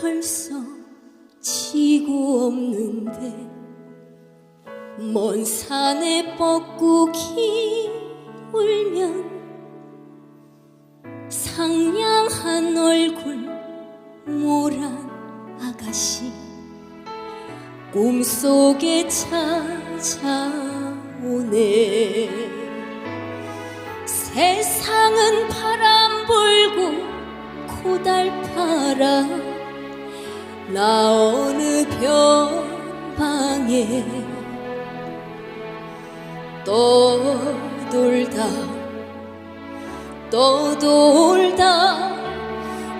벌써 지고 없는데 먼 산에 벚꽃이 울면 상냥한 얼굴 모란 아가씨 꿈속에 찾아오네. 세상은 바람 불고 고달파라 나 어느 변방에 떠돌다 떠돌다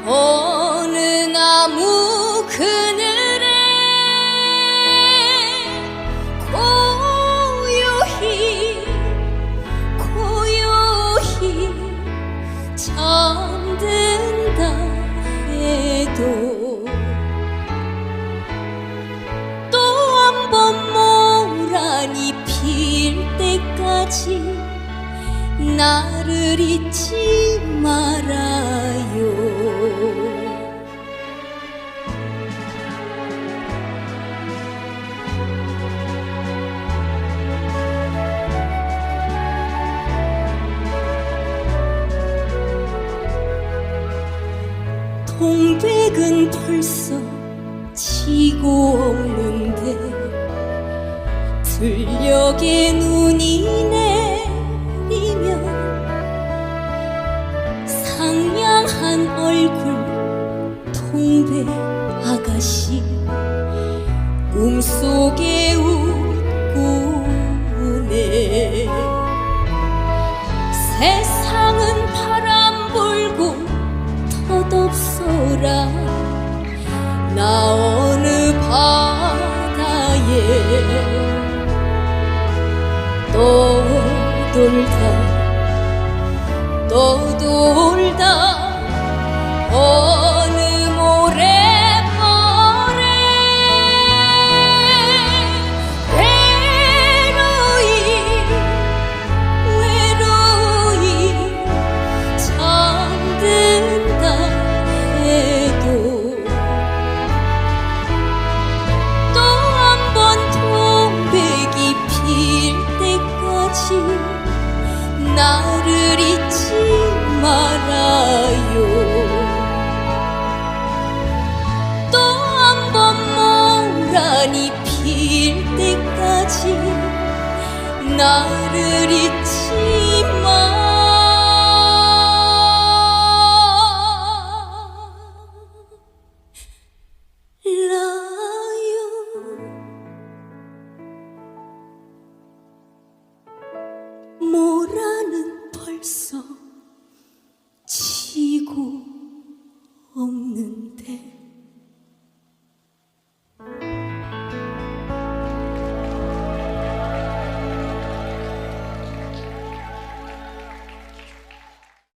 어느 나무 그늘에 고요히 고요히 잠든다 또 한 번 모란이 필 때까지 나를 잊지 말아요. 동백은 벌써 지고 없는데 들녘에 눈이 내리면 상냥한 얼굴 동백 아가씨 꿈속에 덧없어라. 나 어느 바다에 떠돌다 떠돌 나를 잊지 말아요. 또 한 번 모란이 필 때까지 나를 잊지 벌써 지고 없는